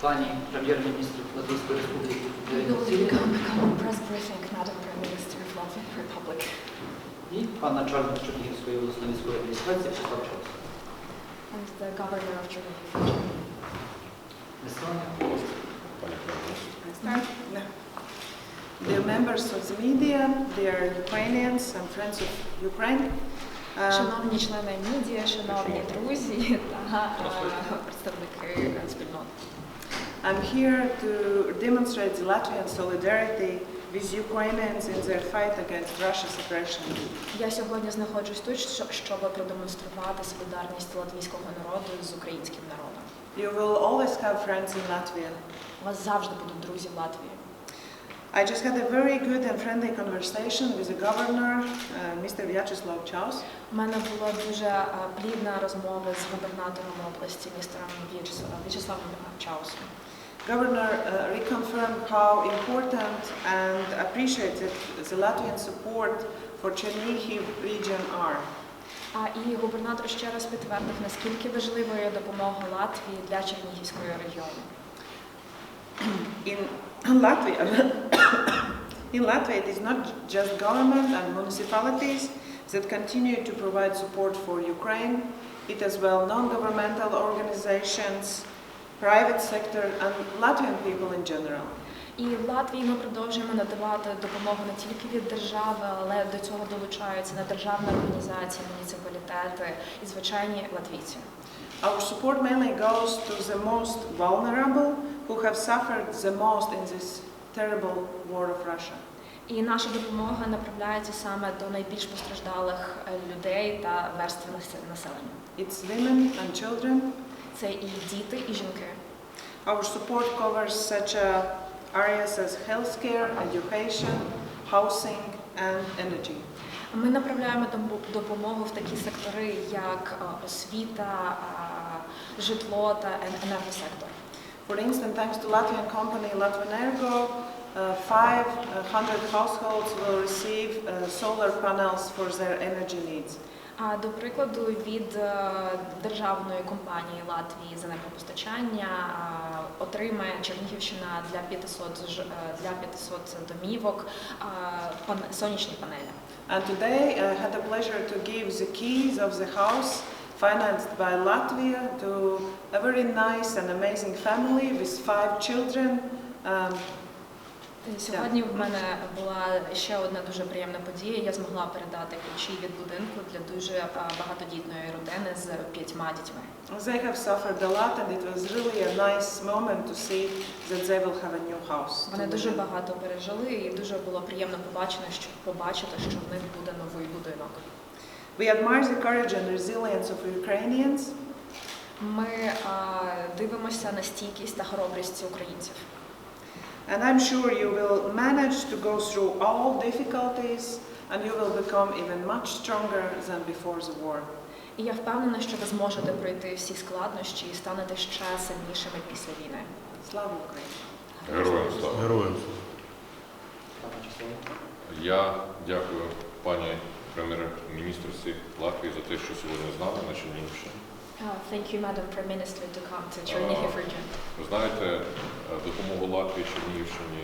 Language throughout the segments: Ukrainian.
пані прем'єр-міністру Латвійської Республіки We Ірину will Цивіну become, become a press briefing, Madam Prime Minister of Latvian Republic, і пан начальник Чернігівської обласної військової адміністрації Вячеслав Чаус. and the Governor of Chernihiv. Висловлення. Пані прем'єр-міністр. Start? No. Dear members of the media, dear Ukrainians and friends of Ukraine, um, Шановні члени медіа, шановні друзі та е, представники е, спільнот. I'm here to demonstrate the Latvian solidarity with Ukrainians in their fight against Russia's aggression. Я сьогодні знаходжусь тут, що- щоб продемонструвати солідарність латвійського народу з українським народом. You will always have friends in Latvia. У вас завжди будуть друзі в Латвії. I just had a very good and friendly conversation with the governor, uh, Mr. Vyacheslav Chaus. У мене була дуже е, плідна розмова з губернатором області, містером В'ячеславом Чаусом. Governor uh, reconfirmed how important and appreciated the Latvian support for Chernihiv region are. А і губернатор ще раз підтвердив, наскільки важливою допомога Латвії для Чернігівського регіону. In Latvia, in Latvia, it is not just government and municipalities that continue to provide support for Ukraine. It as well non-governmental organizations, private sector, and Latvian people in general. І в Латвії ми продовжуємо надавати допомогу не тільки від держави, але до цього долучаються недержавні організації, муніципалітети і звичайні латвійці. Our support mainly goes to the most vulnerable who have suffered the most in this terrible war of Russia. І наша допомога направляється саме до найбільш постраждалих е, людей та верств населення. It's women and children. Це і діти, і жінки. Our support covers such uh, areas as healthcare, education, housing, and energy. Ми направляємо дом- допомогу в такі сектори, як е, освіта, е, житло та ен- енергосектор. For instance, thanks to Latvian company Latvenergo, uh, 500 households will receive uh, solar panels for their energy needs. А до прикладу, від е, державної компанії Латвії з енергопостачання е, отримає Чернігівщина для 500 ж- е, для 500 домівок е, сонячні панелі. And today I had the pleasure to give the keys of the house financed by Latvia to a very nice and amazing family with five children. Um, Сьогодні в мене була ще одна дуже приємна подія. Я змогла передати ключі від будинку для дуже е, багатодітної родини з п'ятьма дітьми. they have suffered a lot and it was really a nice moment to see that they will have a new house. Вони дуже багато пережили, і дуже було приємно побачити, що побачити, що в них буде новий будинок. We admire the courage and resilience of Ukrainians Ми е, дивимося на стійкість та хоробрість українців. And I'm sure you will manage to go through all difficulties and you will become even much stronger than before the war. І я впевнена, що ви зможете пройти всі складнощі і станете ще сильнішими після війни. Slava Ukraini! Героям слава. Героям. Я дякую пані прем'єр-міністрці Латвії за те, що сьогодні з нами на Чернігівщині. Thank you, Madam Prime Minister, to come to Chernihiv region. Ви знаєте, е, допомогу Латвії Чернігівщині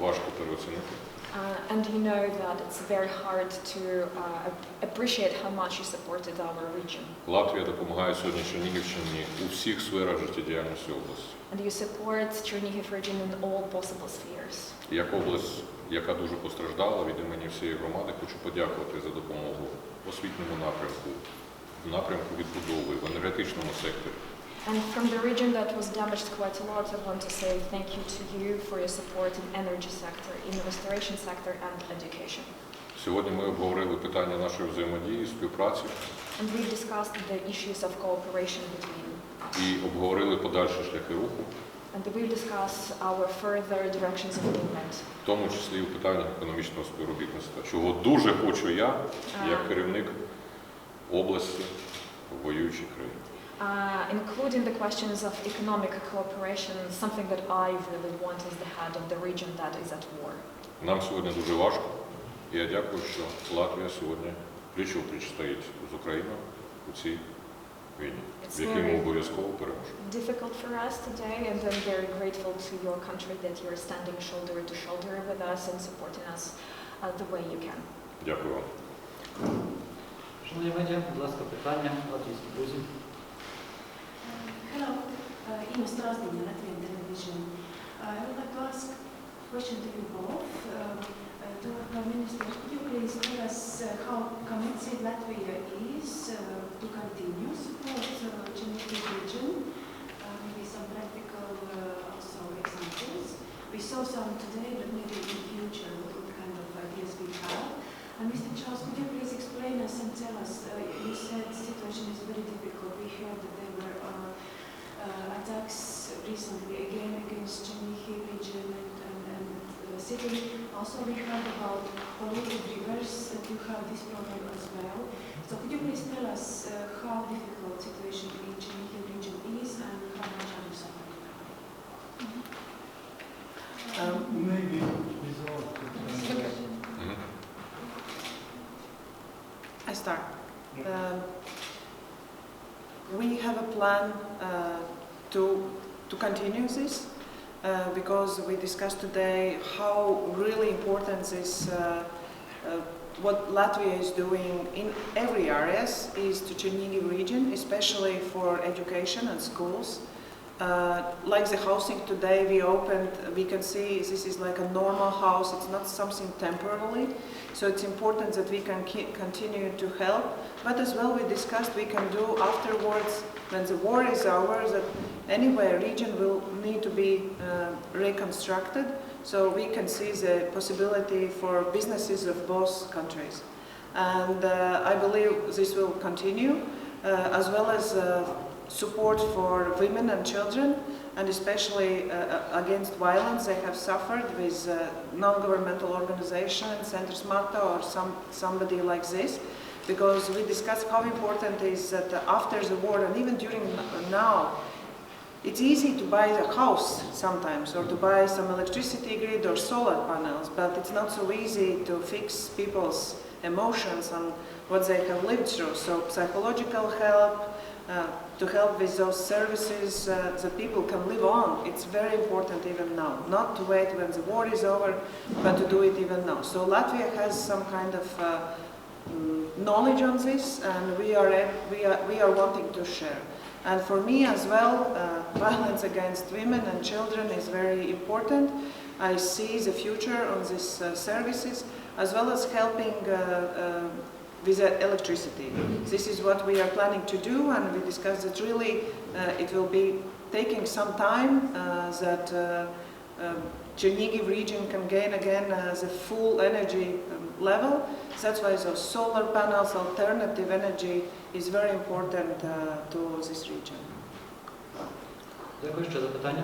важко переоцінити. Uh, and you know that it's very hard to uh, appreciate how much you supported our region. Латвія допомагає сьогодні Чернігівщині у всіх сферах життєдіяльності області. And you support Chernihiv region in all possible spheres. Як область, яка дуже постраждала від імені всієї громади, хочу подякувати за допомогу в освітньому напрямку, в напрямку відбудови, в енергетичному секторі. And from the region that was damaged quite a lot, I want to say thank you to you for your support in energy sector, in the restoration sector and education. Сьогодні ми обговорили питання нашої взаємодії, співпраці And we discussed the issues of cooperation between us. і обговорили подальші шляхи руху, And we discussed our further directions of movement. в тому числі і в питаннях економічного співробітництва, чого дуже хочу я, як керівник області в воюючій країні. Uh, including the questions of economic cooperation, something that I really want as the head of the region that is at war. Нам сьогодні дуже важко, і я дякую, що Латвія сьогодні пліч-опліч стоїть з Україною у цій війні, It's в якій ми very- обов'язково переможемо. difficult for us today, and I'm very grateful to your country that you're standing shoulder to shoulder with us and supporting us uh, the way you can. Дякую вам. Шановні медіа, будь ласка, питання, латвійські друзі. Hello, uh, Ina Strasdina, Latvian television. I would like to ask a question to you both. Uh, uh, to our Prime Minister, could you please tell us uh, how committed Latvia is uh, to continue support uh, Chernihiv region? Uh, maybe some practical uh, also examples. We saw some today, but maybe in the future what what kind of ideas we have. And Mr. Charles, could you please explain us and tell us, uh, you said the situation is very difficult. We heard that there were uh, uh, attacks recently again against Chernihiv region and, and, and uh, city. Also we heard about polluted rivers, that you have this problem as well. So could you please tell us uh, how difficult situation in Chernihiv region is and how much are you suffering from? Um, Maybe result I start. Um, we have a plan uh, to to continue this uh, because we discussed today how really important is uh, uh, what Latvia is doing in every areas is to Chernihiv region, especially for education and schools. Uh, like the housing today we opened, we can see this is like a normal house. It's not something temporarily. So it's important that we can continue to help. But as well, we discussed we can do afterwards, when the war is over, that anywhere region will need to be uh, reconstructed. So we can see the possibility for businesses of both countries. And uh, I believe this will continue, uh, as well as uh, support for women and children, and especially uh, against violence they have suffered with uh, non-governmental organization, Centers Marta or some, somebody like this, because we discussed how important is that after the war and even during now, it's easy to buy a house sometimes or to buy some electricity grid or solar panels, but it's not so easy to fix people's emotions and what they have lived through. So psychological help, uh, to help with those services uh, that people can live on. It's very important even now, not to wait when the war is over, but to do it even now. So Latvia has some kind of uh, mm, knowledge on this, and we are, we are, we are wanting to share. And for me as well, uh, violence against women and children is very important. I see the future on these uh, services, as well as helping uh, uh, with uh, electricity. This is what we are planning to do, and we discussed that really uh, it will be taking some time uh, that uh, um, Chernihiv region can gain again uh, the full energy um, level. That's why those solar panels, alternative energy, is very important uh, to this region. Дякую, ще запитання.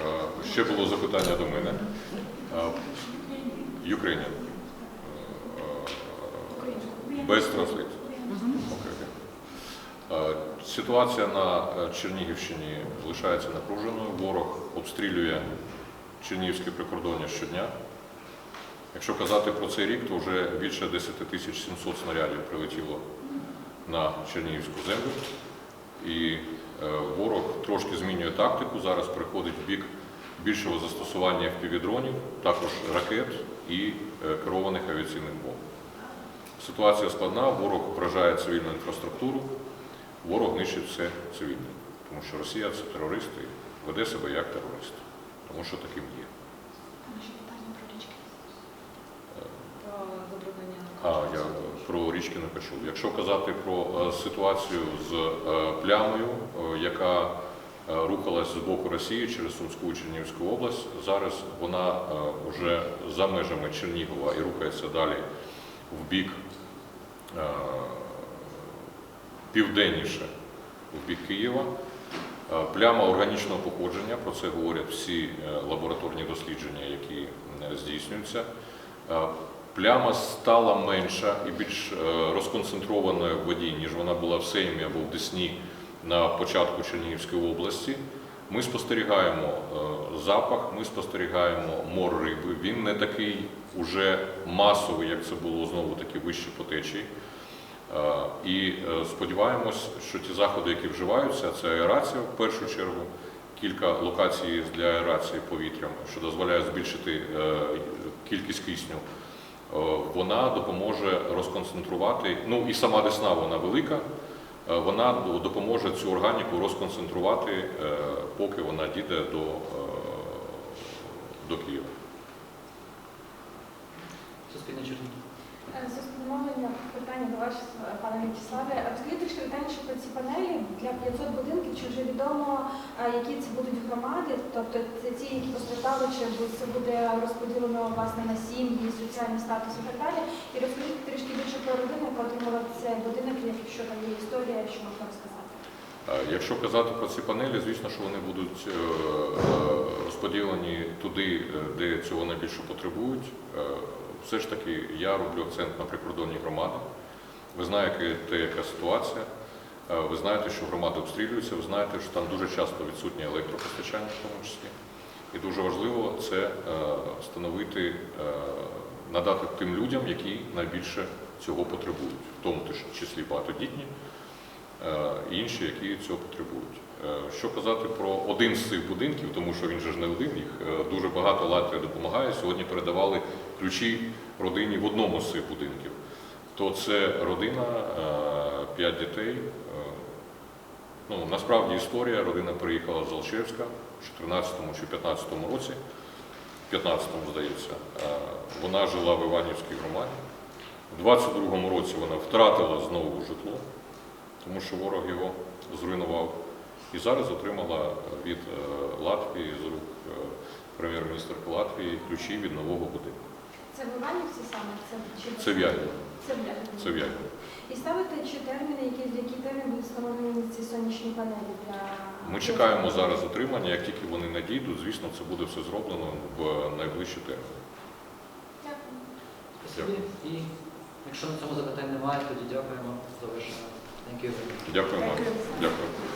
Е, Ще було запитання до мене. Е, Ukrainian. Без. Е, Ситуація на е, Чернігівщині лишається напруженою. Ворог обстрілює Чернігівське прикордоння щодня. Якщо казати про цей рік, то вже більше 10 тисяч 700 снарядів прилетіло на Чернігівську землю. І е, ворог трошки змінює тактику. Зараз переходить в бік більшого застосування FPV-дронів, також ракет і е, керованих авіаційних бомб. Ситуація складна, ворог вражає цивільну інфраструктуру, ворог нищить все цивільне, тому що Росія це терорист і веде себе як терорист, тому що таким є. Наші питання про річки. Про забруднення А я про річки не почув. Якщо казати про е, ситуацію з е, плямою, е, яка е, рухалась з боку Росії через Сумську і Чернігівську область, зараз вона е, вже за межами Чернігова і рухається далі в бік е, південніше, в бік Києва. Е, Пляма органічного походження, про це говорять всі е, лабораторні дослідження, які е, здійснюються. Е, Пляма стала менша і більш е, розконцентрованою в воді, ніж вона була в Сеймі або в Десні на початку Чернігівської області. Ми спостерігаємо е, запах, ми спостерігаємо мор риби. Він не такий уже масовий, як це було знову таки вище по течії. Е, І е, сподіваємось, що ті заходи, які вживаються, це аерація в першу чергу, кілька локацій для аерації повітрям, що дозволяє збільшити е, кількість кисню. Вона допоможе розконцентрувати, ну і сама десна вона велика, вона допоможе цю органіку розконцентрувати, поки вона дійде до, до Києва. Суспільне Чернігів. Е, За питання до вас, е, пане В'ячеславе. Розкажіть трішки детальніше про ці панелі для 500 будинків. Чи вже відомо, е, які це будуть громади? Тобто це ті, які постраждали, чи це буде розподілено власне на сім'ї, соціальний статус і так далі. І розкажіть трішки більше про родину, яка отримала цей будинок, якщо там є історія, що можна розказати. Якщо казати про ці панелі, звісно, що вони будуть розподілені туди, де цього найбільше потребують. Все ж таки я роблю акцент на прикордонні громади. Ви знаєте, те, яка ситуація. Е, Ви знаєте, що громади обстрілюються, ви знаєте, що там дуже часто відсутнє електропостачання в тому числі. І дуже важливо це е, встановити, е, надати тим людям, які найбільше цього потребують, в тому числі багатодітні і інші, які цього потребують. Е, Що казати про один з цих будинків, тому що він же ж не один, їх е, дуже багато Латвія допомагає. Сьогодні передавали ключі родині в одному з цих будинків. То це родина, е, п'ять дітей. Ну, насправді історія, родина приїхала з Алчевська в 14-му чи 15-му році, в 15-му, здається. Вона жила в Іванівській громаді. У 22-му році вона втратила знову житло тому що ворог його зруйнував. І зараз отримала від е, Латвії з рук е, прем'єр-міністрки Латвії ключі від нового будинку. Це в Іванівці саме? Це, чи Це в. Це в. Це в. І ставите чи терміни, які, в який термін будуть встановлені ці сонячні панелі для... Ми чекаємо зараз отримання. Як тільки вони надійдуть, звісно, це буде все зроблено в найближчі терміни. Дякую. Спасибі. І якщо на цьому запитань немає, тоді дякуємо. Thank you. Дякуємо. Дякую. Дякую.